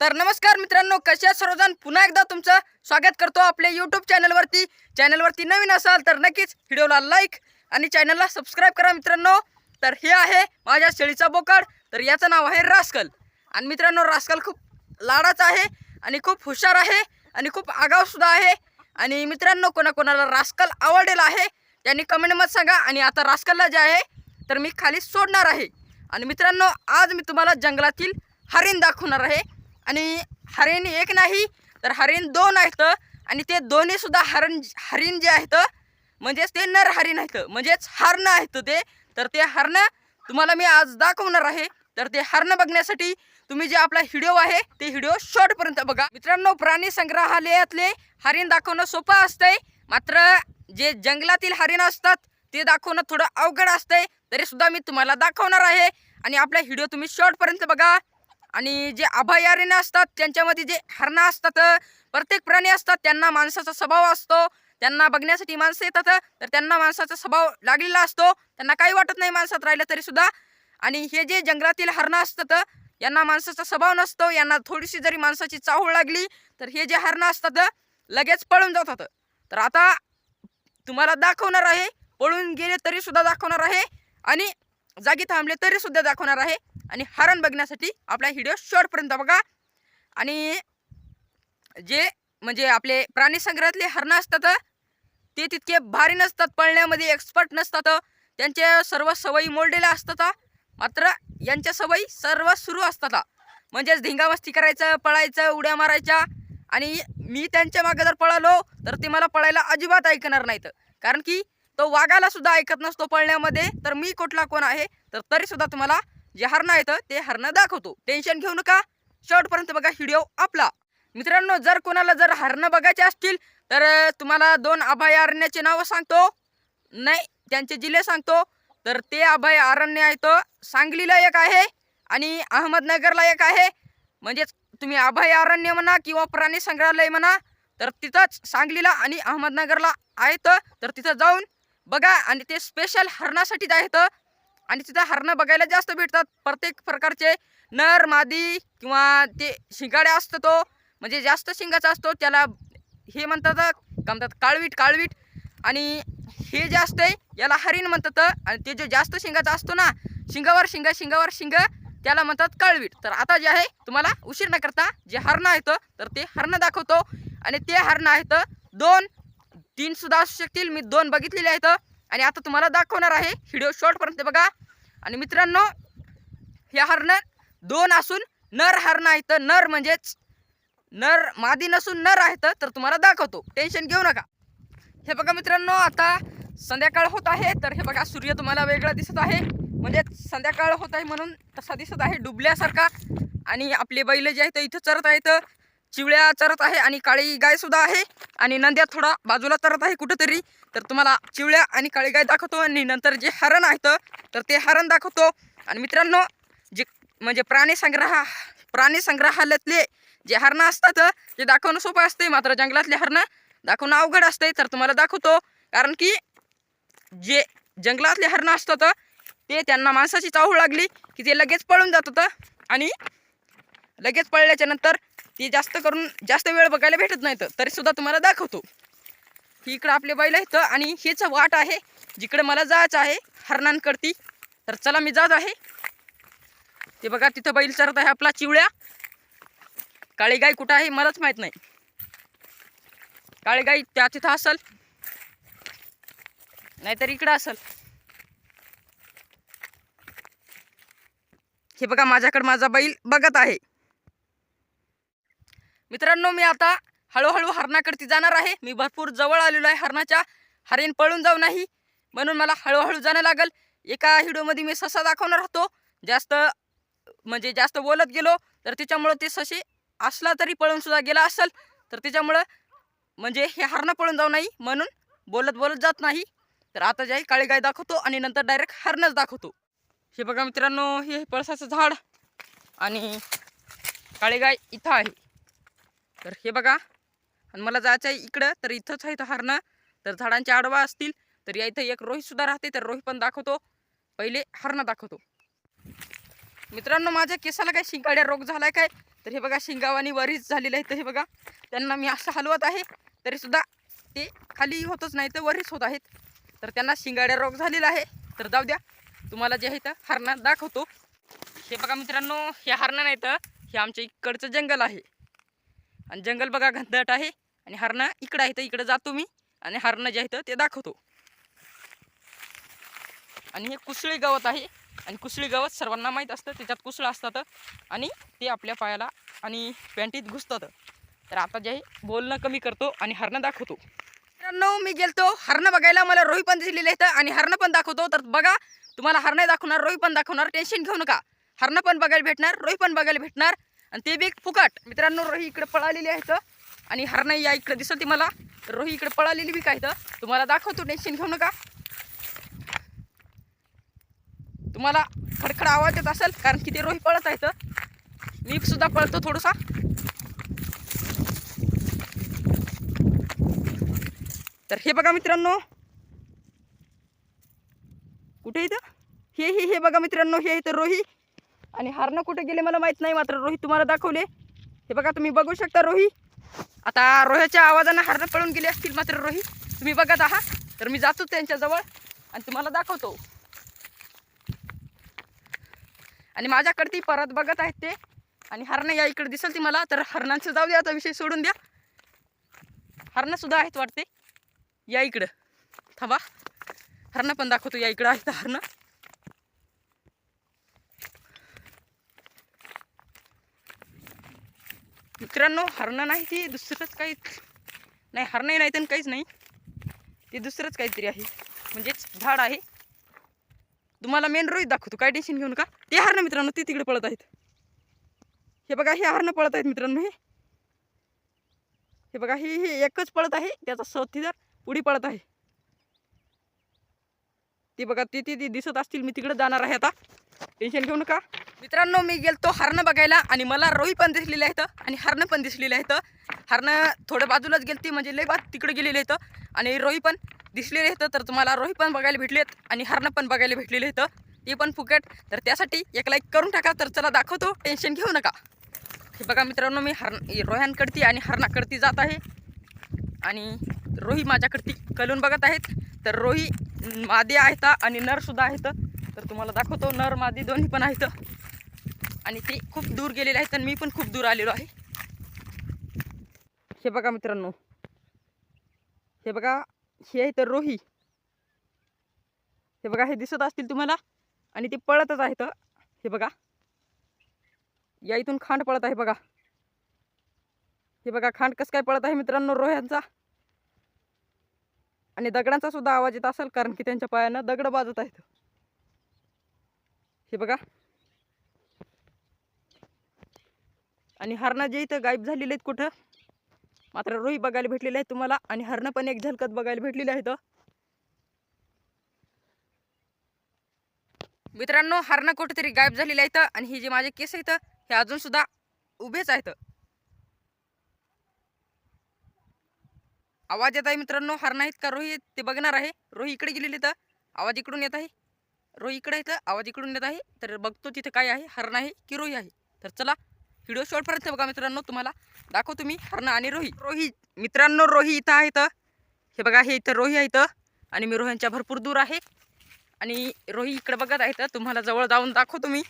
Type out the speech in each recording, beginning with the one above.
तर नमस्कार मित्रांनो कशा सर्वजण? पुन्हा एकदा तुमचं स्वागत करतो आपल्या यूट्यूब चॅनलवरती चॅनलवरती नवीन असाल तर नक्कीच व्हिडिओला लाईक आणि चॅनलला सबस्क्राईब करा मित्रांनो. तर हे आहे माझ्या शेळीचा बोकाड. तर याचं नाव आहे रास्कल. आणि मित्रांनो रास्कल खूप लाडाचा आहे आणि खूप हुशार आहे आणि खूप आगावसुद्धा आहे. आणि मित्रांनो कोणाकोणाला रास्कल आवडेल आहे त्यांनी कमेंटमध्ये सांगा. आणि आता रास्कलला जे आहे तर मी खाली सोडणार आहे. आणि मित्रांनो आज मी तुम्हाला जंगलातील हरिण दाखवणार आहे. आणि हरिण एक नाही तर हरिण दोन आहेत. आणि ते दोन्हीसुद्धा हरण हरिण जे आहेत म्हणजेच ते नर हरिण आहेत. म्हणजेच हरणं आहेत ते. तर ते हरणं तुम्हाला मी आज दाखवणार आहे. तर ते हरणं बघण्यासाठी तुम्ही जे आपला व्हिडिओ आहे ते व्हिडिओ शॉर्टपर्यंत बघा. मित्रांनो प्राणी संग्रहालयातले हरिण दाखवणं सोपं असतंय. मात्र जे जंगलातील हरिण असतात ते दाखवणं थोडं अवघड असतंय. तरीसुद्धा मी तुम्हाला दाखवणार आहे. आणि आपला व्हिडिओ तुम्ही शॉर्टपर्यंत बघा. आणि जे अभयारण्य असतात त्यांच्यामध्ये जे हरणं असतात प्रत्येक प्राणी असतात त्यांना माणसाचा स्वभाव असतो. त्यांना बघण्यासाठी माणसं येतात तर त्यांना माणसाचा स्वभाव लागलेला असतो. त्यांना काही वाटत नाही माणसात राहिलं तरी सुद्धा. आणि हे जे जंगलातील हरणं असतात यांना माणसाचा स्वभाव नसतो. यांना थोडीशी जरी माणसाची चाहूळ लागली तर हे जे हरणं असतात लगेच पळून जातात. तर आता तुम्हाला दाखवणार आहे पळून गेले तरी सुद्धा दाखवणार आहे. आणि जागी थांबले तरी सुद्धा दाखवणार आहे. आणि हरण बघण्यासाठी आपला व्हिडिओ शॉर्टपर्यंत बघा. आणि जे म्हणजे आपले प्राणीसंग्रहातले हरणं असतात ते तितके भारी नसतात पळण्यामध्ये एक्सपर्ट नसतात. त्यांच्या सर्व सवयी मोडलेल्या असतात. मात्र यांच्या सवयी सर्व सुरू असतात. म्हणजेच धिंगामस्ती करायचं पळायचं उड्या मारायच्या. आणि मी त्यांच्या मागे जर पळालो तर ते मला पळायला अजिबात ऐकणार नाहीत. कारण की तो वाघाला सुद्धा ऐकत नसतो पळण्यामध्ये. तर मी कुठला कोण आहे? तर तरीसुद्धा तुम्हाला जे हरणं आहेत ते हरणं दाखवतो. टेन्शन घेऊ नका. शेवटपर्यंत बघा व्हिडिओ आपला. मित्रांनो जर कोणाला जर हरणं बघायचे असतील तर तुम्हाला दोन अभयारण्याचे नावं सांगतो. नाही त्यांचे जिल्हे सांगतो. तर ते अभय अरण्य आहेत सांगलीला एक आहे आणि अहमदनगरला एक आहे. म्हणजेच तुम्ही अभय अरण्य म्हणा किंवा प्राणी संग्रहालय म्हणा तर तिथंच सांगलीला आणि अहमदनगरला आहेत तर तिथं जाऊन बघा आणि ते स्पेशल हरणासाठीच आहेत आणि तिथं हरणं बघायला जास्त भेटतात. प्रत्येक प्रकारचे नर मादी किंवा ते शिंगाड्या असतो तो. म्हणजे जास्त शिंगाचा असतो. त्याला हे म्हणतात का म्हणतात काळवीट काळवीट. आणि हे जे असते याला हरिण म्हणतात. आणि ते जे जास्त शिंगाचा असतो ना शिंगावर शिंग शिंगावर शिंग त्याला म्हणतात काळवीट. तर आता जे आहे तुम्हाला उशीर न करता जे हरणं आहेत तर ते हरणं दाखवतो. आणि ते हरणं आहेत दोन तीन सुद्धा असू शकतील. मी दोन बघितलेले आहेत. आणि आता तुम्हाला दाखवणार आहे व्हिडिओ शॉर्टपर्यंत बघा. आणि मित्रांनो हे हरणं दोन असून नर हरणं आहेत. नर म्हणजेच नर मादी नसून नर आहेत तर तुम्हाला दाखवतो. टेन्शन घेऊ नका. हे बघा मित्रांनो आता संध्याकाळ होत आहे. तर हे बघा सूर्य तुम्हाला वेगळा दिसत आहे. म्हणजे संध्याकाळ होत आहे म्हणून तसा दिसत आहे डुबल्यासारखा. आणि आपले बैल जे आहेत इथं चरत आहेत. चिवळ्या चरत आहे आणि काळी गाय सुद्धा आहे. आणि नंद्या थोडा बाजूला चरत आहे कुठंतरी. तर तुम्हाला चिवळ्या आणि काळी गाय दाखवतो आणि नंतर जे हरण आहेत तर ते हरण दाखवतो. आणि मित्रांनो जे म्हणजे प्राणी संग्रह प्राणी संग्रहालयातले जे हरणं असतात ते दाखवणं सोपं असते मात्र जंगलातले हरणं दाखवणं अवघड असते तर तुम्हाला दाखवतो. कारण की जे जंगलातले हरणं असतात ते त्यांना माणसाची चाहूळ लागली की ते लगेच पळून जातात. आणि लगेच पळल्याच्या नंतर ते जास्त करून जास्त वेळ बघायला भेटत नाहीत तरी सुद्धा तुम्हाला दाखवतो. ही इकडं आपले बैल आहेत आणि हेच वाट आहे जिकडे मला जायचं आहे हरणांकडती. तर चला मी जात आहे. ते बघा तिथं बैल चरत आहे आपला चिवळ्या काळी गाय कुठं आहे मलाच माहीत नाही. काळी गाय त्या तिथं असल. नाहीतर इकडं असल. हे बघा माझ्याकडे माझा बैल बघत आहे. मित्रांनो मी आता हळूहळू हरणाकडती जाणार आहे. मी भरपूर जवळ आलेलो आहे हरणाच्या. हरिण पळून जाऊ नाही म्हणून मला हळूहळू जाणं लागेल. एका व्हिडिओमध्ये मी ससा दाखवणार होतो. जास्त म्हणजे जास्त बोलत गेलो तर त्याच्यामुळं ते ससे असला तरी पळून सुद्धा गेला असेल. तर त्याच्यामुळं म्हणजे हे हरणं पळून जाऊ नाही म्हणून बोलत बोलत जात नाही. तर आता जे आहे काळी गाय दाखवतो आणि नंतर डायरेक्ट हरणच दाखवतो. हे बघा मित्रांनो हे पळसाचं झाड आणि काळी गाय इथं आहे. तर हे बघा. आणि मला जायचं आहे इकडं तर इथंच आहे इथं हरणं. तर झाडांच्या आडवा असतील तर या इथं एक रोहितसुद्धा राहते तर रोही पण दाखवतो. पहिले हरणं दाखवतो. मित्रांनो माझ्या केसाला काय शिंगाड्या रोग झालाय काय? तर हे बघा शिंगावानी वरीच झालेलं आहे तर हे बघा. त्यांना मी असं हलवत आहे तरीसुद्धा ते खाली होतच नाही तर वरीच होत आहेत. तर त्यांना शिंगाड्या रोग झालेला आहे. तर जाऊ द्या तुम्हाला जे आहे तर हरणं दाखवतो. हे बघा मित्रांनो हे हरणं नाही तर हे आमच्या इकडचं जंगल आहे. आणि जंगल बघा घनदाट आहे. आणि हरणं इकडं आहे तर इकडं जातो मी आणि हरणं जे आहे ते दाखवतो. आणि हे कुसळी गवत आहे. आणि कुसळी गवत सर्वांना माहीत असतं. त्याच्यात कुसळं असतात आणि ते आपल्या पायाला आणि पॅन्टीत घुसतात. तर आता जे आहे बोलणं कमी करतो आणि हरणं दाखवतो. मित्रांनो मी गेलतो. हरणं बघायला मला रोही पण दिलेले आहेत आणि हरणं पण दाखवतो. तर बघा तुम्हाला हरणं दाखवणार रोही पण दाखवणार. टेन्शन घेऊ नका. हरणं पण बघायला भेटणार रोही पण बघायला भेटणार. आणि ते बी फुकट. मित्रांनो रोही इकडे पळालेली आहेत आणि हरणाई या इकडे दिसते मला. रोही इकडे पळालेली बी काय तर तुम्हाला दाखवतो टेन्शन घेऊ नका. तुम्हाला खडखड आवाज येत असेल कारण की ते रोही पळत आहेत मी सुद्धा पळतो थोडासा. तर हे बघा मित्रांनो. कुठे इथं? हे हे हे बघा मित्रांनो हे इथं रोही. आणि हारणं कुठे गेले मला माहीत नाही मात्र रोही तुम्हाला दाखवले. हे बघा तुम्ही बघू शकता रोही. आता रोह्याच्या आवाजानं हारणं पळून गेले असतील मात्र रोही. तुम्ही बघत आहात तर मी जातो त्यांच्याजवळ आणि तुम्हाला दाखवतो. आणि माझ्याकडे ती परत बघत आहेत ते. आणि हरणं या इकडे दिसेल ती मला. तर हरणांचं जाऊ द्या आता विषय सोडून द्या. हरणंसुद्धा आहेत वाटते. या इकडं. थांबा. हरणं पण दाखवतो या इकडं आहेत हरणं. मित्रांनो हरणं नाही ती दुसरंच काही नाही हरणं नाही तर काहीच नाही. ते दुसरंच काहीतरी आहे. म्हणजेच झाड आहे. तुम्हाला मेन रोहित दाखवतो. काय टेन्शन घेऊ नका. ते हरणं मित्रांनो ते तिकडे पळत आहेत. हे बघा हे हरणं पळत आहेत मित्रांनो हे. हे बघा हे हे एकच पळत आहे. त्याचा सथीदार पुढे पळत आहे. ती बघा ते ती ती दिसत असतील मी तिकडे जाणार आहे आता. टेन्शन घेऊ नका. मित्रांनो मी गेलतो हरणं बघायला आणि मला रोही पण दिसलेलं आहेत आणि हरणं पण दिसलेलं आहेत. हरणं थोडं बाजूलाच गेलती म्हणजे लय बात तिकडे गेलेले आहेत. आणि रोही पण दिसलेले आहेत तर तुम्हाला रोही पण बघायला भेटलेत आणि हरणं पण बघायला भेटलेले आहेत. ते पण फुकट. तर त्यासाठी एक लाईक करून टाका तर चला दाखवतो. टेन्शन घेऊ नका. हे बघा मित्रांनो मी हर रोह्यांकडती आणि हरणाकडती जात आहे. आणि रोही माझ्याकडती कलून बघत आहेत. तर रोही मादी आहेत आणि नरसुद्धा आहेत. तर तुम्हाला दाखवतो नर मादी दोन्ही पण आहेत. आणि ते खूप दूर गेलेले आहेत आणि मी पण खूप दूर आलेलो आहे. हे बघा मित्रांनो. हे बघा हे आहे तर रोही. हे बघा हे दिसत असतील तुम्हाला. आणि ते पळतच आहेत हे बघा. या इथून खांड पळत आहे बघा. हे बघा खांड कसं काय पळत आहे मित्रांनो रोह्यांचा? आणि दगडांचा सुद्धा आवाज येत असेल कारण की त्यांच्या पायानं दगड बाजत आहेत. हे बघा. आणि हरणं जे इथं गायब झालेले आहेत कुठं? मात्र रोही बघायला भेटलेले आहेत तुम्हाला आणि हरणं पण एक झलकत बघायला भेटलेले आहेत हो. मित्रांनो हरणं कुठेतरी गायब झालेले आहेत आणि हे जे माझे केस आहेत हे अजून सुद्धा उभेच आहेत. आवाज येत आहे मित्रांनो? हरणं आहेत का? रोही ते बघणार आहे. रोही इकडे गेलेली तर आवाज इकडून येत आहे. रोही इकडे येतं आवाज इकडून येत आहे. तर बघतो तिथे काय आहे? हरणं आहे की रोही आहे? तर चला व्हिडिओ शॉर्टपर्यंत बघा मित्रांनो? तुम्हाला दाखवतो मी हरण आणि रोही. रोही मित्रांनो रोही इथं आहेत हे बघा हे इथं रोही आहेत आणि मी रोह्यांच्या भरपूर दूर आहे. आणि रोही इकडे बघत आहेत तुम्हाला जवळ जाऊन दाखवतो मी.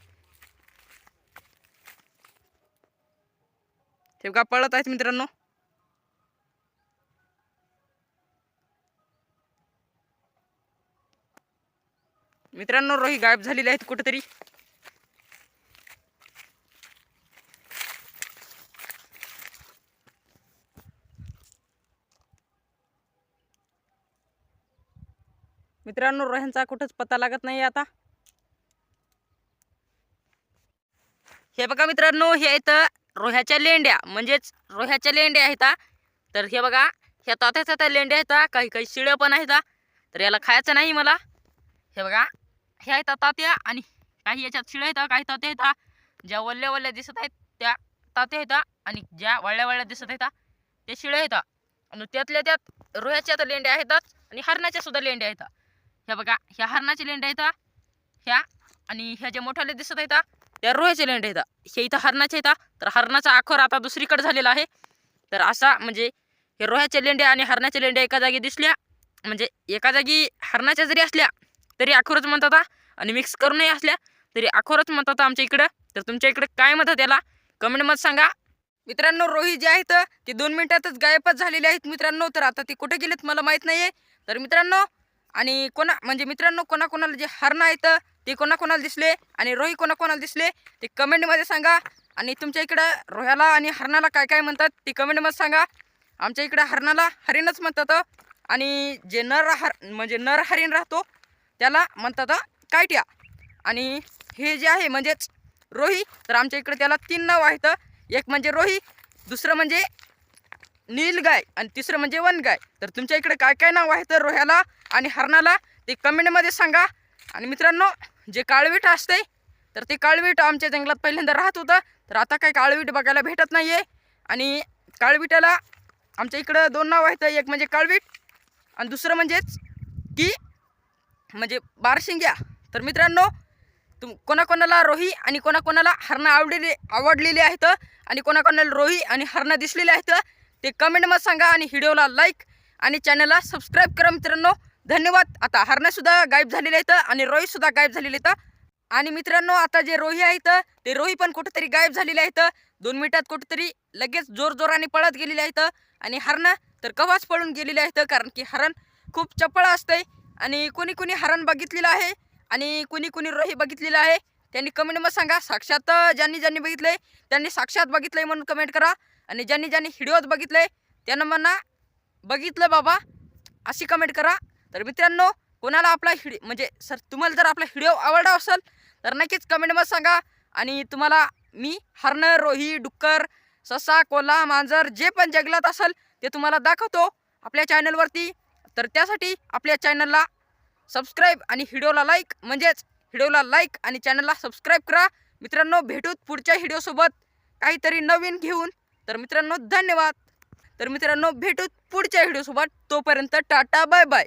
ते बघा पळत आहेत मित्रांनो. मित्रांनो रोही गायब झालेले आहेत कुठेतरी. मित्रांनो रोह्यांचा कुठंच पत्ता लागत नाही आता हे बघा मित्रांनो हे आहेत रोह्याच्या लेंड्या म्हणजेच रोह्याच्या लेंड्या आहेत तर हे बघा ह्या तात्याच्या त्या लेंड्या आहेत काही काही शिळ्या पण आहेत तर याला खायचं नाही मला हे बघा हे आहेत तात्या आणि काही याच्यात शिळ्या आहेत काही तात्या आहेत ज्या वल्ल्या वल्ल्या दिसत आहेत त्या तात्या आहेत आणि ज्या वळल्या वळल्या दिसत आहेत त्या शिळ्या आहेत आणि त्यातल्या त्यात रोह्याच्या तर लेंड्या आहेतच आणि हरणाच्या सुद्धा लेंड्या आहेत ह्या बघा ह्या हरणाच्या लेंड्या आहेत ह्या आणि ह्या ज्या मोठ्याला दिसत आहेत त्या रोह्याच्या लेंड्या येतात हे. इथं हरणाच्या येतात तर हरणाचा आखर आता दुसरीकडे झालेला आहे. तर असा म्हणजे हे रोह्याच्या लेंड्या आणि हरणाच्या लेंड्या एका जागी दिसल्या. म्हणजे एका जागी हरणाच्या जरी असल्या तरी आखोरच म्हणतात आणि मिक्स करूनही असल्या तरी आखोरच म्हणतात आमच्या इकडं. तर तुमच्या इकडं काय म्हणतात त्याला कमेंटमध्ये सांगा. मित्रांनो रोही जे आहेत ते दोन मिनिटातच गायबच झालेले आहेत मित्रांनो. तर आता ते कुठे गेलेत मला माहीत नाही आहे तर मित्रांनो आणि कोणा म्हणजे मित्रांनो कोणाकोणाला जे हरणं आहेत ते कोणाकोणाला दिसले आणि रोही कोणाकोणाला दिसले ते कमेंटमध्ये सांगा. आणि तुमच्या इकडं रोह्याला आणि हरणाला काय काय म्हणतात ते कमेंटमध्ये सांगा. आमच्या इकडं हरणाला हरिणच म्हणतात. आणि जे नर हर म्हणजे नर हरिण राहतो त्याला म्हणतात कायट्या. आणि हे जे आहे म्हणजेच रोही तर आमच्या इकडे त्याला तीन नाव आहेत. एक म्हणजे रोही दुसरं म्हणजे नीलगाय आणि तिसरं म्हणजे वनगाय तर तुमच्या इकडे काय काय नाव आहे तर रोह्याला आणि हरणाला ते कमेंटमध्ये सांगा. आणि मित्रांनो जे काळवीट असते तर ते काळवीट आमच्या जंगलात पहिल्यांदा राहत होतं. तर आता काय काळवीट बघायला भेटत नाही आहे आणि काळविटाला आमच्या इकडं दोन नाव आहेत. एक म्हणजे काळवीट आणि दुसरं म्हणजेच की म्हणजे बारशिंग्या. तर मित्रांनो तुम कोणाकोणाला रोही आणि कोणाकोणाला हरणं आवडले आवडलेले आहेत. आणि कोणाकोणाला रोही आणि हरणं दिसलेले आहेत. ते कमेंटमध्ये सांगा आणि व्हिडिओला लाईक आणि चॅनलला सबस्क्राईब करा मित्रांनो. धन्यवाद. आता हरणंसुद्धा गायब झालेले आहेत आणि रोहीसुद्धा गायब झालेले आहेत. आणि मित्रांनो आता जे रोही आहेत ते रोही पण कुठेतरी गायब झालेले आहेत. दोन मिनिटात कुठेतरी लगेच जोरजोराने पळत गेलेले आहेत. आणि हरणं तर कवाच पळून गेलेले आहेत कारण की हरण खूप चपळ असते आणि कोणी कोणी हरण बघितलेलं आहे आणि कुणी कुणी रोही बघितलेलं आहे. त्यांनी कमेंटमध्ये सांगा. साक्षात ज्यांनी ज्यांनी बघितलंय त्यांनी साक्षात बघितलंय म्हणून कमेंट करा. आणि ज्यांनी ज्यांनी व्हिडिओत बघितले त्यांना म्हणा बघितलं बाबा अशी कमेंट करा. तर मित्रांनो कोणाला आपला व्हिडिओ म्हणजे सर तुम्हाला जर आपला व्हिडिओ आवडला असेल तर नक्कीच कमेंटमध्ये सांगा. आणि तुम्हाला मी हरणं रोही डुक्कर ससा कोला मांजर जे पण जंगलात असेल ते तुम्हाला दाखवतो आपल्या चॅनलवरती तर त्यासाठी आपल्या चॅनलला सबस्क्राईब आणि व्हिडिओला लाईक म्हणजेच व्हिडिओला लाईक आणि चॅनलला सबस्क्राईब करा. मित्रांनो भेटूत पुढच्या व्हिडिओसोबत काहीतरी नवीन घेऊन. तर मित्रांनो धन्यवाद. तर मित्रांनो भेटूत पुढच्या व्हिडिओसोबत. तोपर्यंत टाटा बाय बाय.